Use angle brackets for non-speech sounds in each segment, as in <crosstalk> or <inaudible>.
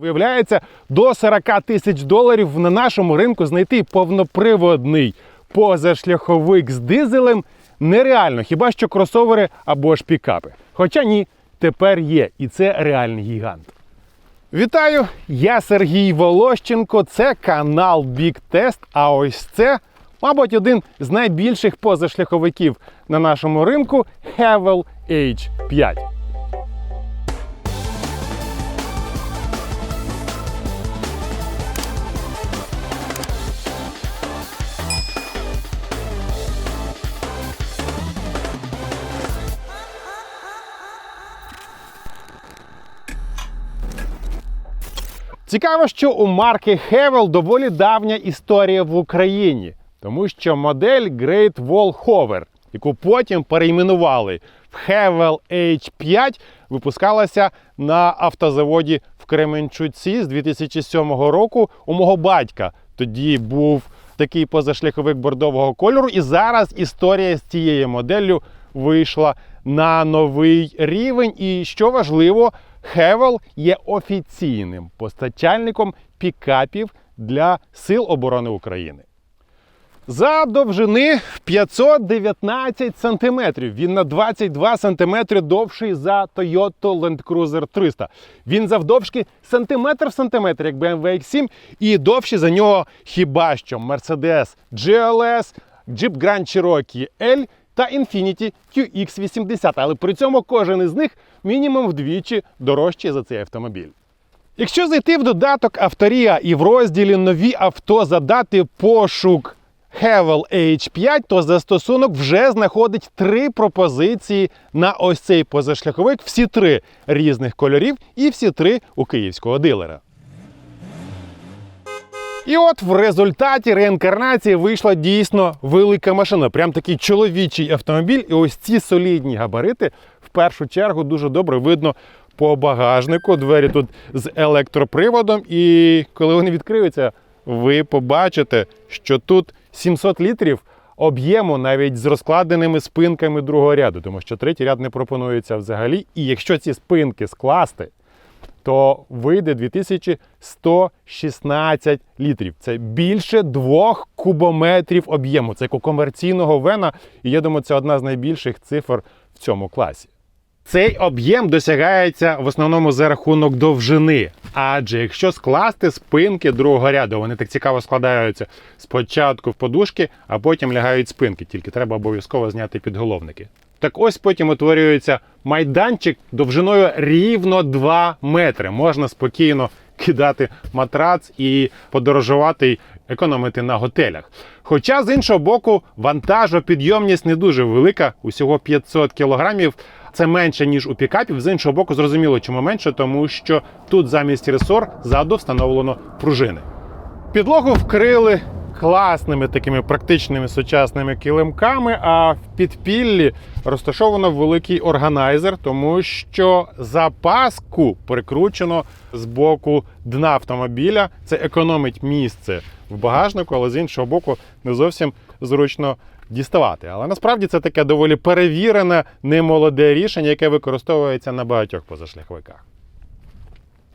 Виявляється, до 40 тисяч доларів на нашому ринку знайти повноприводний позашляховик з дизелем нереально, хіба що кросовери або ж пікапи. Хоча ні, тепер є, і це реальний гігант. Вітаю! Я Сергій Волощенко. Це канал Big Test. А ось це, мабуть, один з найбільших позашляховиків на нашому ринку Havel H5. Цікаво, що у марки Hevel доволі давня історія в Україні, тому що модель Great Wall Hover, яку потім перейменували в Hevel H5, випускалася на автозаводі в Кременчуці з 2007 року. У мого батька тоді був такий позашляховик бордового кольору, і зараз історія з цією моделлю вийшла на новий рівень. І що важливо, Хевел є офіційним постачальником пікапів для Сил оборони України. За довжини 519 см. Він на 22 см довший за Toyota Land Cruiser 300. Він завдовжки сантиметр в сантиметр, як BMW X7, і довший за нього хіба що Mercedes GLS, Jeep Grand Cherokee L та Infiniti QX80. Але при цьому кожен із них мінімум вдвічі дорожчий за цей автомобіль. Якщо зайти в додаток Авторія і в розділі Нові авто задати пошук Hevel H5, то застосунок вже знаходить три пропозиції на ось цей позашляховик, всі три різних кольорів і всі три у київського дилера. І от в результаті реінкарнації вийшла дійсно велика машина. Прям такий чоловічий автомобіль. І ось ці солідні габарити в першу чергу дуже добре видно по багажнику. Двері тут з електроприводом. І коли вони відкриються, ви побачите, що тут 700 літрів об'єму навіть з розкладеними спинками другого ряду, тому що третій ряд не пропонується взагалі. І якщо ці спинки скласти, то вийде 2116 літрів. Це більше двох кубометрів об'єму. Це у комерційного вена, і я думаю, це одна з найбільших цифр в цьому класі. Цей об'єм досягається в основному за рахунок довжини. Адже якщо скласти спинки другого ряду, вони так цікаво складаються спочатку в подушки, а потім лягають спинки. Тільки треба обов'язково зняти підголовники. Так ось потім утворюється майданчик довжиною рівно 2 метри. Можна спокійно кидати матрац і подорожувати економити на готелях. Хоча з іншого боку, вантажопідйомність не дуже велика, усього 500 кілограмів. Це менше ніж у пікапів. З іншого боку, зрозуміло, чому менше, тому що тут замість ресор ззаду встановлено пружини. Підлогу вкрили класними такими практичними сучасними килимками, а в підпіллі розташовано великий органайзер, тому що запаску прикручено з боку дна автомобіля. Це економить місце в багажнику, але з іншого боку, не зовсім зручно діставати. Але насправді це таке доволі перевірене, немолоде рішення, яке використовується на багатьох позашляховиках.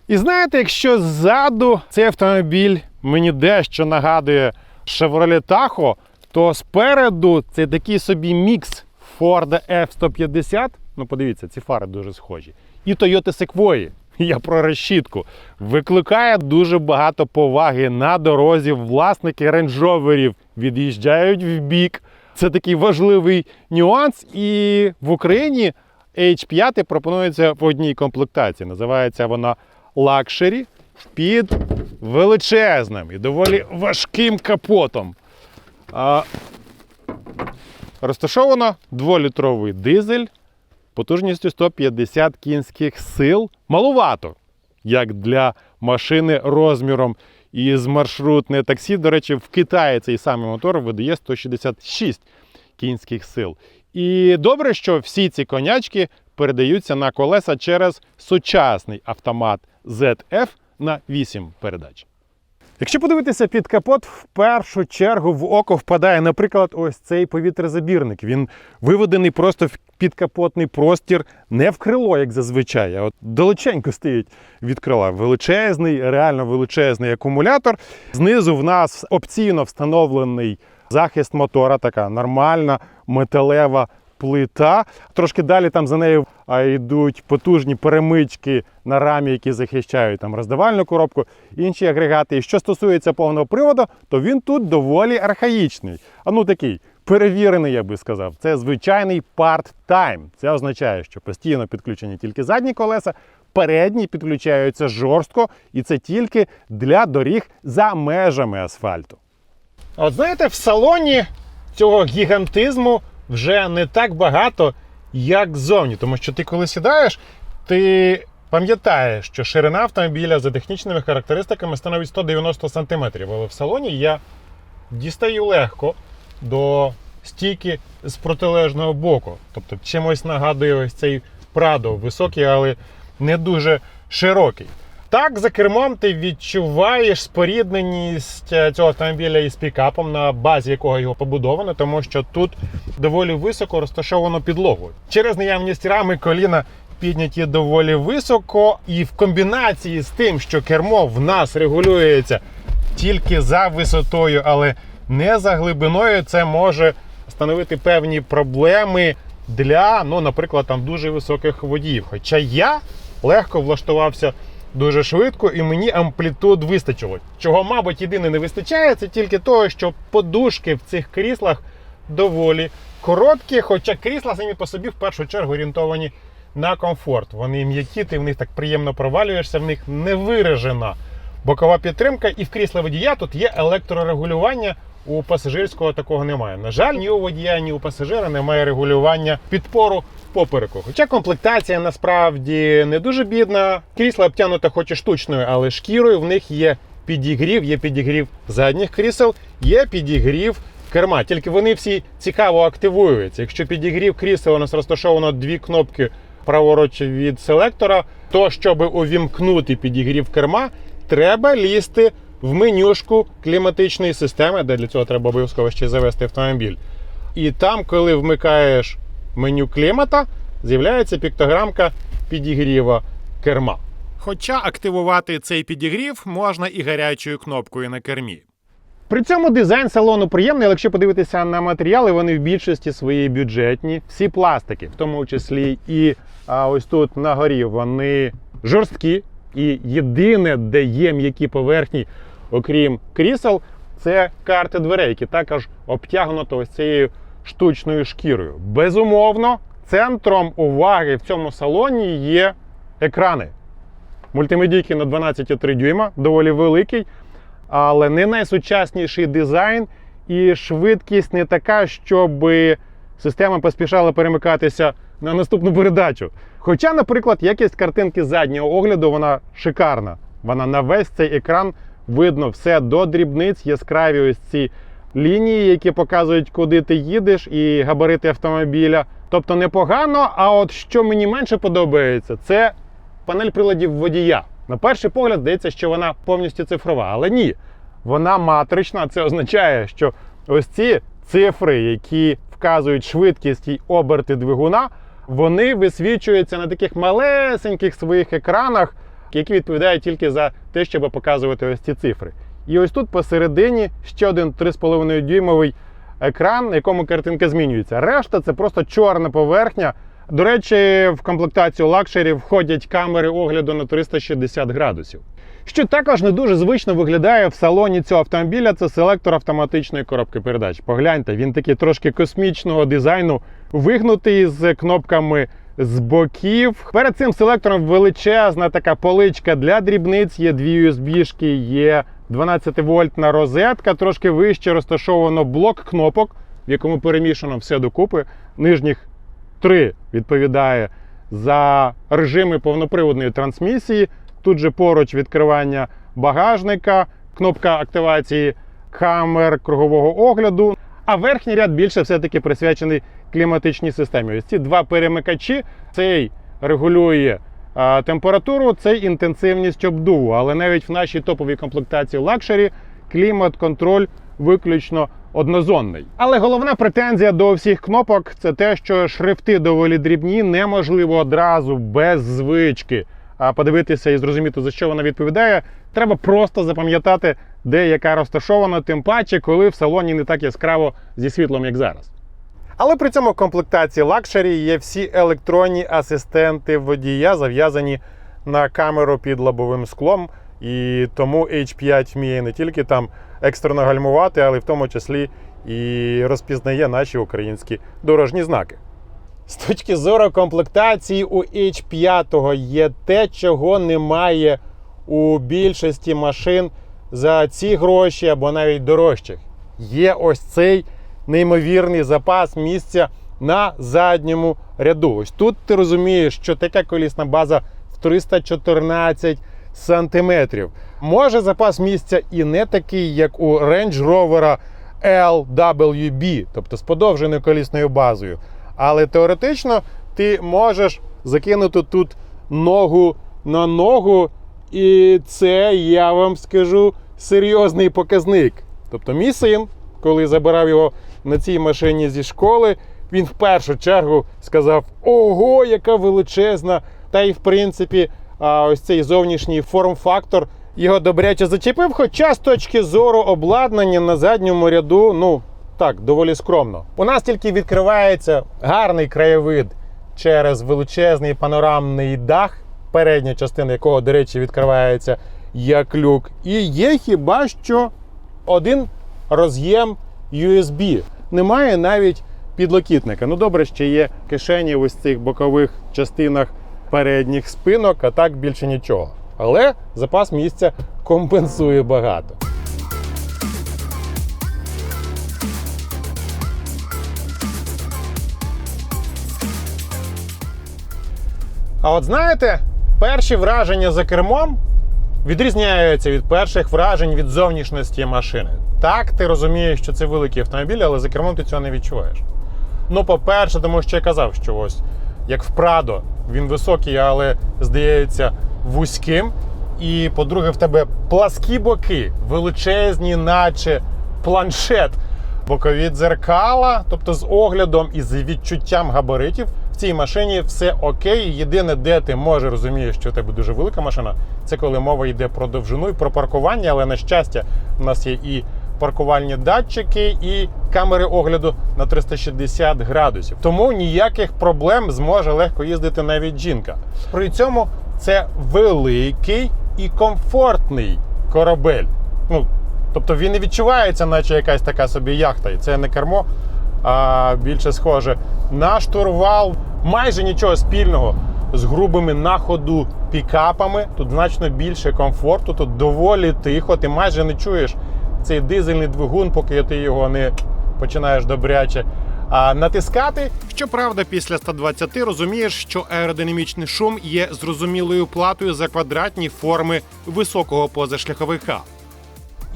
І знаєте, якщо ззаду цей автомобіль мені дещо нагадує Chevrolet Tahoe, то спереду це такий собі мікс Ford F-150. Ну, подивіться, ці фари дуже схожі. І Toyota Sequoia. <laughs> Я про решітку. Викликає дуже багато поваги на дорозі. Власники рейндж-роверів від'їжджають в бік. Це такий важливий нюанс. І в Україні H5 пропонується в одній комплектації. Називається вона Luxury під величезним і доволі важким капотом. Розташовано 2-літровий дизель потужністю 150 кінських сил. Малувато, як для машини розміром із маршрутне таксі. До речі, в Китаї цей самий мотор видає 166 кінських сил. І добре, що всі ці конячки передаються на колеса через сучасний автомат ZF на 8 передач. Якщо подивитися під капот, в першу чергу в око впадає, наприклад, ось цей повітрязабірник. Він виведений просто в підкапотний простір не в крило, як зазвичай, а от далеченько стоїть від крила. Величезний, реально величезний акумулятор. Знизу в нас опційно встановлений захист мотора, така нормальна металева плита. Трошки далі там за нею йдуть потужні перемички на рамі, які захищають там роздавальну коробку, інші агрегати. І що стосується повного приводу, то він тут доволі архаїчний. А ну такий перевірений, я би сказав. Це звичайний part-time. Це означає, що постійно підключені тільки задні колеса, передні підключаються жорстко, і це тільки для доріг за межами асфальту. От знаєте, в салоні цього гігантизму вже не так багато, як ззовні. Тому що ти, коли сідаєш, ти пам'ятаєш, що ширина автомобіля за технічними характеристиками становить 190 см. Але в салоні я дістаю легко до стійки з протилежного боку. Тобто чимось нагадує ось цей Прадо, високий, але не дуже широкий. Так, за кермом ти відчуваєш спорідненість е, цього автомобіля із пікапом, на базі якого його побудовано, тому що тут доволі високо розташовано підлогу. Через наявність рами коліна підняті доволі високо, і в комбінації з тим, що кермо в нас регулюється тільки за висотою, але не за глибиною, це може становити певні проблеми для, ну, наприклад, там дуже високих водіїв. Хоча я легко влаштувався дуже швидко, і мені амплітуд вистачило. Чого, мабуть, єдине не вистачає, це тільки того, що подушки в цих кріслах доволі короткі, хоча крісла самі по собі в першу чергу орієнтовані на комфорт. Вони м'які, ти в них так приємно провалюєшся, в них не виражена бокова підтримка, і в крісла водія тут є електрорегулювання. У пасажирського такого немає. На жаль, ні у водія, ні у пасажира немає регулювання підпору попереку. Хоча комплектація насправді не дуже бідна. Крісла обтянута хоч і штучною, але шкірою в них є підігрів, є підігрів задніх крісел, є підігрів керма. Тільки вони всі цікаво активуються. Якщо підігрів крісел у нас розташовано дві кнопки праворуч від селектора, то щоб увімкнути підігрів керма, треба лізти в менюшку кліматичної системи, де для цього треба обов'язково ще завести автомобіль. І там, коли вмикаєш меню клімата, з'являється піктограмка підігріва керма. Хоча активувати цей підігрів можна і гарячою кнопкою на кермі. При цьому дизайн салону приємний, але якщо подивитися на матеріали, вони в більшості свої бюджетні. Всі пластики, в тому числі і а, ось тут на горі, вони жорсткі. І єдине, де є м'які поверхні, окрім крісел, це карти дверей, які також обтягнуто ось цією штучною шкірою. Безумовно, центром уваги в цьому салоні є екрани. Мультимедійки на 12,3 дюйма, доволі великий, але не найсучасніший дизайн і швидкість не така, щоб система поспішала перемикатися на наступну передачу. Хоча, наприклад, якість картинки заднього огляду вона шикарна. Вона на весь цей екран видно все до дрібниць, яскраві ось ці лінії, які показують, куди ти їдеш, і габарити автомобіля. Тобто непогано. А от що мені менше подобається, це панель приладів водія. На перший погляд здається, що вона повністю цифрова, але ні. Вона матрична. Це означає, що ось ці цифри, які вказують швидкість і оберти двигуна, вони висвічуються на таких малесеньких своїх екранах, які відповідають тільки за те, щоб показувати ось ці цифри. І ось тут посередині ще один 3,5 дюймовий екран, на якому картинка змінюється. Решта це просто чорна поверхня. До речі, в комплектацію лакшері входять камери огляду на 360 градусів. Що також не дуже звично виглядає в салоні цього автомобіля, це селектор автоматичної коробки передач. Погляньте, він такий трошки космічного дизайну, вигнутий з кнопками з боків. Перед цим селектором величезна така поличка для дрібниць, є дві USB-шки, є 12 вольтна розетка, трошки вище розташовано блок кнопок, в якому перемішано все докупи. Нижніх три відповідає за режими повноприводної трансмісії. Тут же поруч відкривання багажника, кнопка активації камер кругового огляду. А верхній ряд більше все-таки присвячений кліматичній системі. Ось ці два перемикачі. Цей регулює температуру, цей інтенсивність обдуву. Але навіть в нашій топовій комплектації лакшері клімат-контроль виключно однозонний. Але головна претензія до всіх кнопок це те, що шрифти доволі дрібні, неможливо одразу без звички подивитися і зрозуміти, за що вона відповідає. Треба просто запам'ятати, де яка розташована, тим паче, коли в салоні не так яскраво зі світлом, як зараз. Але при цьому в комплектації лакшері є всі електронні асистенти водія, зав'язані на камеру під лобовим склом. І тому H5 вміє не тільки там екстрено гальмувати, але в тому числі і розпізнає наші українські дорожні знаки. З точки зору комплектації у H5 є те, чого немає у більшості машин за ці гроші або навіть дорожчих. Є ось цей неймовірний запас місця на задньому ряду. Ось тут ти розумієш, що така колісна база в 314 сантиметрів. Може запас місця і не такий, як у Range Rover LWB, тобто з подовженою колісною базою. Але теоретично ти можеш закинути тут ногу на ногу, і це я вам скажу серйозний показник. Тобто, син, коли забирав його на цій машині зі школи, він в першу чергу сказав: Ого, яка величезна! Та й в принципі, ось цей зовнішній форм-фактор його добряче зачепив. Хоча з точки зору обладнання на задньому ряду, ну так, доволі скромно. У нас тільки відкривається гарний краєвид через величезний панорамний дах, передня частина якого, до речі, відкривається як люк. І є хіба що один роз'єм USB. Немає навіть підлокітника. Ну добре, ще є кишені ось цих бокових частинах передніх спинок, а так більше нічого. Але запас місця компенсує багато. А от знаєте, перші враження за кермом відрізняються від перших вражень від зовнішності машини. Так, ти розумієш, що це великий автомобіль, але за кермом ти цього не відчуваєш. Ну, по-перше, тому що я казав, що ось як в Прадо, він високий, але здається вузьким. І по-друге, в тебе пласкі боки, величезні, наче планшет, бокові дзеркала, тобто з оглядом і з відчуттям габаритів. В цій машині все окей. Єдине, де ти може розумієш, що у тебе дуже велика машина, це коли мова йде про довжину і про паркування. Але на щастя, у нас є і паркувальні датчики, і камери огляду на 360 градусів. Тому ніяких проблем зможе легко їздити навіть жінка. При цьому це великий і комфортний корабель. Ну, тобто він не відчувається, наче якась така собі яхта. І це не кермо, а більше схоже на штурвал. Майже нічого спільного з грубими на ходу пікапами. Тут значно більше комфорту, тут доволі тихо. Ти майже не чуєш цей дизельний двигун, поки ти його не починаєш добряче а, натискати. Щоправда, після 120 розумієш, що аеродинамічний шум є зрозумілою платою за квадратні форми високого позашляховика.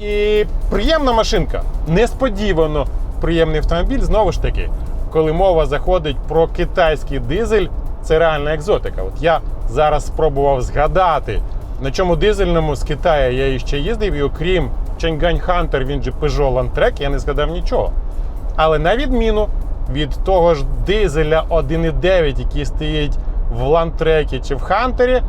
І приємна машинка. Несподівано приємний автомобіль. Знову ж таки, коли мова заходить про китайський дизель, це реальна екзотика. От я зараз спробував згадати, на чому дизельному з Китаю я іще їздив, і окрім Чангань Хантер, він же Peugeot Landtrek, я не згадав нічого. Але на відміну від того ж дизеля 1.9, який стоїть в лантрекі чи в Хантері,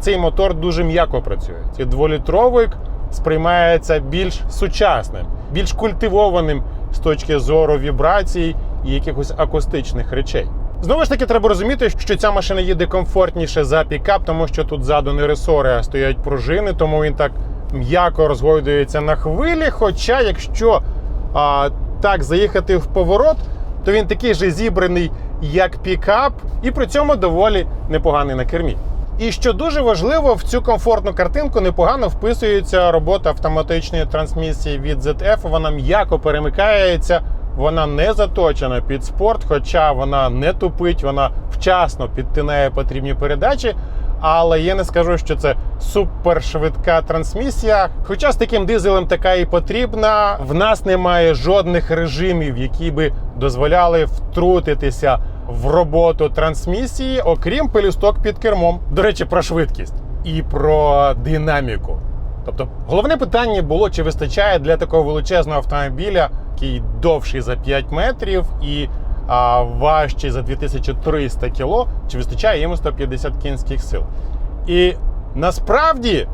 цей мотор дуже м'яко працює. Цей дволітровик сприймається більш сучасним, більш культивованим з точки зору вібрацій і якихось акустичних речей. Знову ж таки, треба розуміти, що ця машина їде комфортніше за пікап, тому що тут ззаду не ресори, а стоять пружини, тому він так м'яко розгойдується на хвилі. Хоча, якщо а, так заїхати в поворот, то він такий же зібраний, як пікап, і при цьому доволі непоганий на кермі. І що дуже важливо, в цю комфортну картинку непогано вписується робота автоматичної трансмісії від ZF. Вона м'яко перемикається, вона не заточена під спорт, хоча вона не тупить, вона вчасно підтинає потрібні передачі. Але я не скажу, що це супершвидка трансмісія. Хоча з таким дизелем така і потрібна. В нас немає жодних режимів, які би дозволяли втрутитися в роботу трансмісії, окрім пелюсток під кермом. До речі, про швидкість і про динаміку. Тобто, головне питання було, чи вистачає для такого величезного автомобіля, який довший за 5 метрів і а, важчий за 2300 кіло, чи вистачає йому 150 кінських сил. І насправді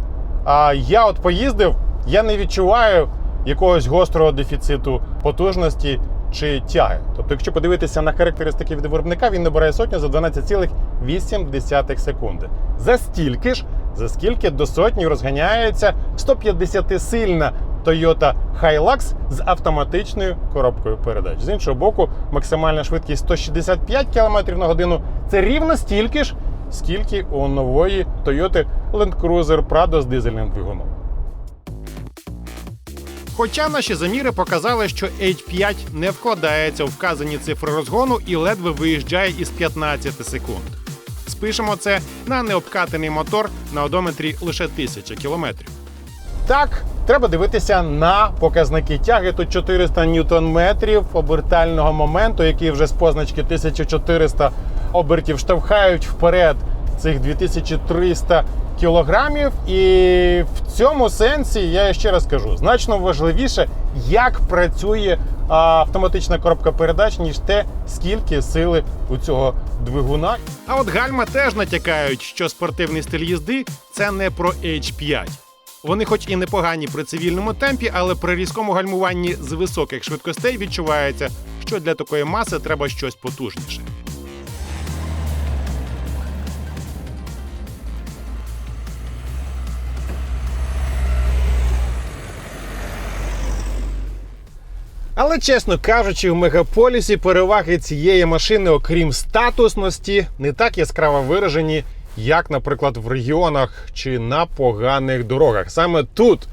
а, я от поїздив, я не відчуваю якогось гострого дефіциту потужності чи тяги. Тобто, якщо подивитися на характеристики від виробника, він набирає сотню за 12,8 секунди. За стільки ж, за скільки до сотні розганяється 150-сильна Toyota Hilux з автоматичною коробкою передач. З іншого боку, максимальна швидкість 165 км на годину це рівно стільки ж, скільки у нової Toyota Land Cruiser Prado з дизельним двигуном. Хоча наші заміри показали, що H5 не вкладається у вказані цифри розгону і ледве виїжджає із 15 секунд. Спишемо це на необкатаний мотор на одометрі лише 1000 кілометрів. Так, треба дивитися на показники тяги. Тут 400 ньютон-метрів обертального моменту, який вже з позначки 1400 обертів штовхають вперед цих 2300 кілограмів. І в цьому сенсі я ще раз кажу, значно важливіше, як працює автоматична коробка передач, ніж те, скільки сили у цього двигуна. А от гальма теж натякають, що спортивний стиль їзди це не про H5. Вони, хоч і непогані при цивільному темпі, але при різкому гальмуванні з високих швидкостей відчувається, що для такої маси треба щось потужніше. Але чесно кажучи, в мегаполісі переваги цієї машини, окрім статусності, не так яскраво виражені, як, наприклад, в регіонах чи на поганих дорогах. Саме тут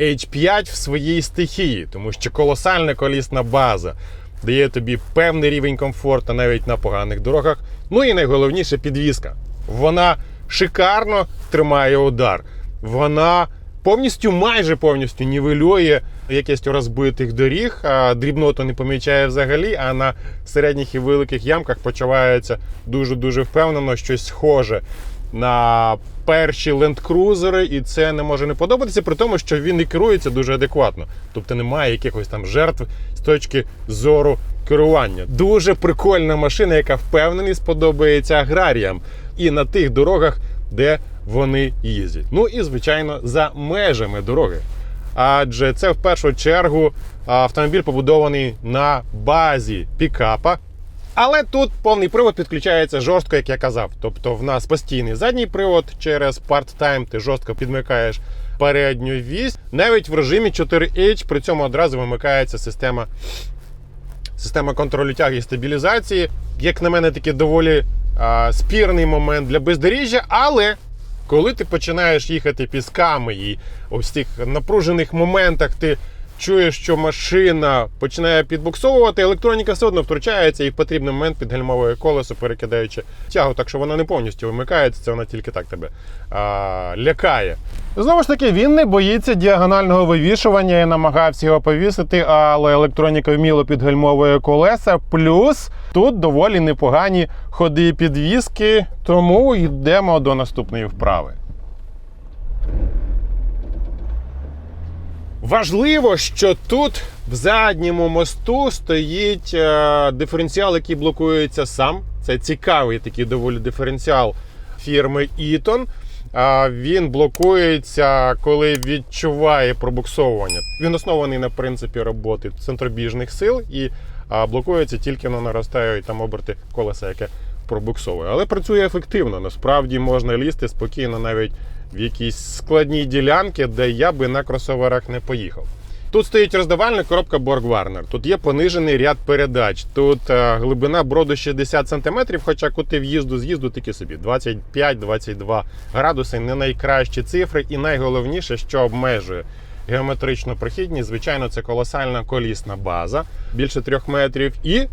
H5 в своїй стихії, тому що колосальна колісна база дає тобі певний рівень комфорту навіть на поганих дорогах. Ну і найголовніше підвізка. Вона шикарно тримає удар. Вона повністю, майже повністю нівелює якість розбитих доріг, а дрібноту не помічає взагалі, а на середніх і великих ямках почувається дуже-дуже впевнено, щось схоже на перші лендкрузери, і це не може не подобатися, при тому, що він і керується дуже адекватно. Тобто немає якихось там жертв з точки зору керування. Дуже прикольна машина, яка впевнений сподобається аграріям і на тих дорогах, де вони їздять. Ну і звичайно за межами дороги. Адже це в першу чергу автомобіль побудований на базі пікапа. Але тут повний привод підключається жорстко, як я казав. Тобто в нас постійний задній привод через part-time ти жорстко підмикаєш передню вісь. Навіть в режимі 4H при цьому одразу вимикається система, система контролю тяги і стабілізації. Як на мене, такий доволі а, спірний момент для бездоріжжя, але коли ти починаєш їхати пісками і ось цих напружених моментах ти чуєш, що машина починає підбуксовувати, електроніка все одно втручається і в потрібний момент підгальмовує колесо, перекидаючи тягу, так що вона не повністю вимикається, це вона тільки так тебе а, лякає. Знову ж таки, він не боїться діагонального вивішування і намагався його повісити, але електроніка вміло підгальмовує колеса. Плюс тут доволі непогані ходи підвіски, тому йдемо до наступної вправи. Важливо, що тут в задньому мосту стоїть е, диференціал, який блокується сам. Це цікавий такий доволі диференціал фірми Eaton. Він блокується, коли відчуває пробуксовування. Він оснований на принципі роботи центробіжних сил і блокується тільки на наростають там оберти колеса, яке пробуксовує. Але працює ефективно. Насправді можна лізти спокійно навіть в якісь складні ділянки, де я би на кросоверах не поїхав. Тут стоїть роздавальна коробка Borg Warner. Тут є понижений ряд передач. Тут е, глибина броду 60 см, хоча кути в'їзду з'їзду такі собі 25-22 градуси. Не найкращі цифри, і найголовніше, що обмежує геометричну прохідність, звичайно, це колосальна колісна база більше 3 метрів і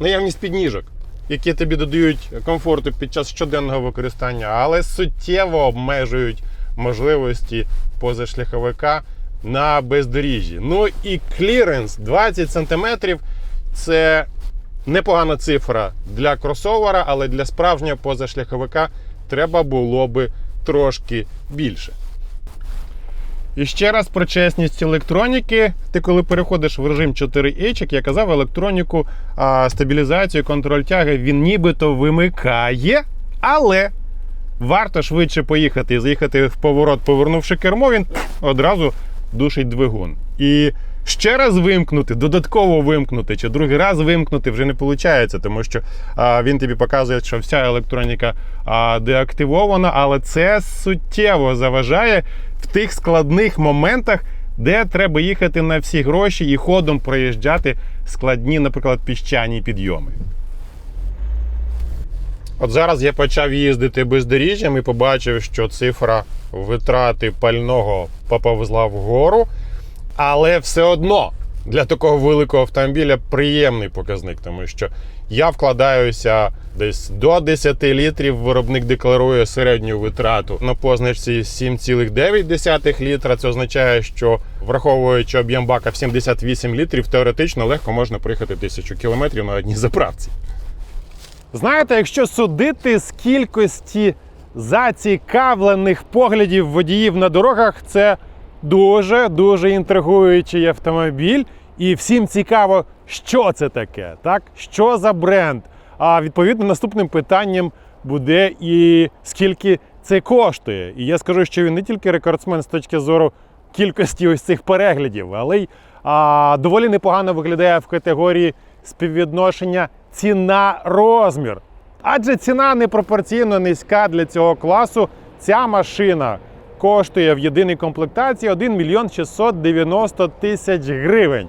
наявність підніжок. Які тобі додають комфорту під час щоденного використання, але суттєво обмежують можливості позашляховика на бездоріжжі. Ну і кліренс 20 см це непогана цифра для кросовера, але для справжнього позашляховика треба було би трошки більше. І ще раз про чесність електроніки. Ти коли переходиш в режим 4H, як я казав, електроніку, а, стабілізацію, контроль тяги він нібито вимикає, але варто швидше поїхати і заїхати в поворот, повернувши кермо, він одразу душить двигун. І ще раз вимкнути, додатково вимкнути, чи другий раз вимкнути вже не виходить, тому що а, він тобі показує, що вся електроніка а, деактивована, але це суттєво заважає в тих складних моментах, де треба їхати на всі гроші і ходом проїжджати складні, наприклад, піщані підйоми. От зараз я почав їздити бездоріжжям і побачив, що цифра витрати пального поповзла вгору. Але все одно для такого великого автомобіля приємний показник, тому що я вкладаюся десь до 10 літрів. Виробник декларує середню витрату на позначці 7,9 літра. Це означає, що враховуючи об'єм бака в 78 літрів, теоретично легко можна проїхати 1000 кілометрів на одній заправці. Знаєте, якщо судити з кількості зацікавлених поглядів водіїв на дорогах, це дуже дуже інтригуючий автомобіль. І всім цікаво, що це таке, так? Що за бренд? А відповідно, наступним питанням буде і скільки це коштує. І я скажу, що він не тільки рекордсмен з точки зору кількості ось цих переглядів, але й а, доволі непогано виглядає в категорії співвідношення ціна-розмір. Адже ціна непропорційно низька для цього класу. Ця машина коштує в єдиній комплектації 1 мільйон 690 тисяч гривень.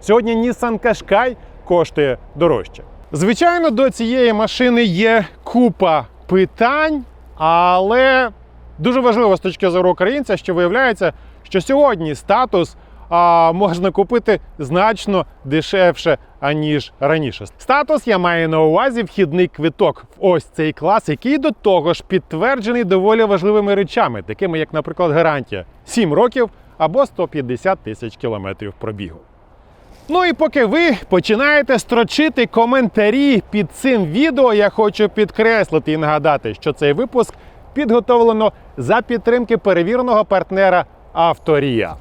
Сьогодні Nissan Qashqai коштує дорожче. Звичайно, до цієї машини є купа питань, але дуже важливо з точки зору українця, що виявляється, що сьогодні статус а, можна купити значно дешевше, аніж раніше. Статус я маю на увазі вхідний квиток в ось цей клас, який до того ж підтверджений доволі важливими речами, такими як, наприклад, гарантія 7 років або 150 тисяч кілометрів пробігу. Ну і поки ви починаєте строчити коментарі під цим відео, я хочу підкреслити і нагадати, що цей випуск підготовлено за підтримки перевіреного партнера Авторія.